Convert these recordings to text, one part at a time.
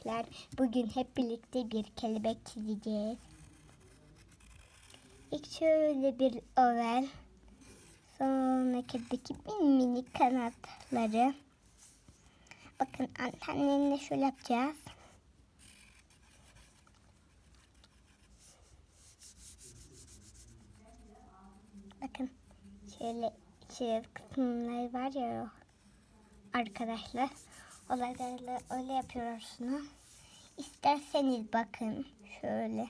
arkadaşlar. Bugün hep birlikte bir kelebek çizeceğiz. İlk şöyle bir oval. Sonra bir minik kanatları. Bakın antenlerini şöyle yapacağız. Bakın şöyle şöyle kısımları var ya arkadaşlar. Olaylarla öyle yapıyorsunuz. İsterseniz bakın şöyle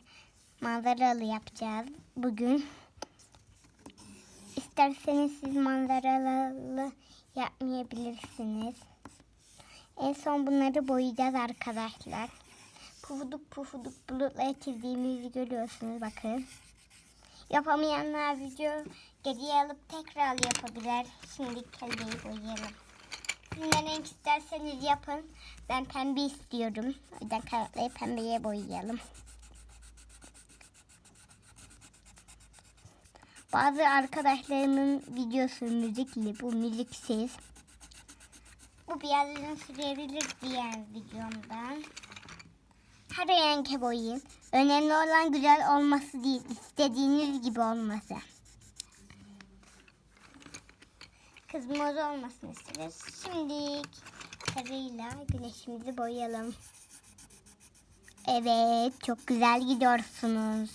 manzaralı yapacağız bugün. İsterseniz siz manzaralı yapmayabilirsiniz. En son bunları boyayacağız arkadaşlar. Pufuduk pufuduk bulutları çizdiğimizi görüyorsunuz bakın. Yapamayanlar video geriye alıp tekrar yapabilir. Şimdi kelebeği boyayalım. Ne renk isterseniz yapın. Ben pembe istiyorum. O yüzden kanatları pembeye boyayalım. Bazı arkadaşlarımın videosu müzikli, bu müziksiz. Bu bir yerlerini sürebilir diğer videomdan. Her renk boyayın. Önemli olan güzel olması değil, istediğiniz gibi olması. Kızmaz olmasını isteriz. Şimdi sarıyla güneşimizi boyayalım. Evet, çok güzel gidiyorsunuz.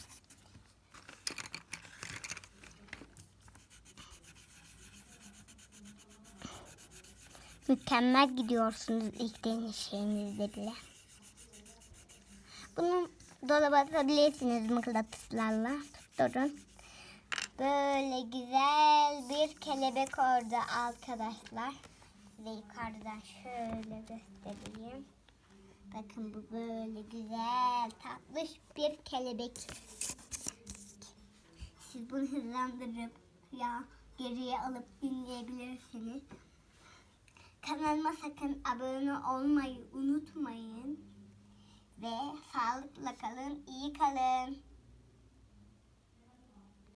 Mükemmel gidiyorsunuz ilk deneyişinizde bile. Bunu dolaba atabilirsiniz mıknatıslarla. Tutturun. Böyle güzel bir kelebek orada arkadaşlar. Size yukarıdan şöyle göstereyim. Bakın bu böyle güzel tatlış bir kelebek. Siz bunu hızlandırıp ya geriye alıp dinleyebilirsiniz. Kanalıma sakın abone olmayı unutmayın. Ve sağlıkla kalın, iyi kalın.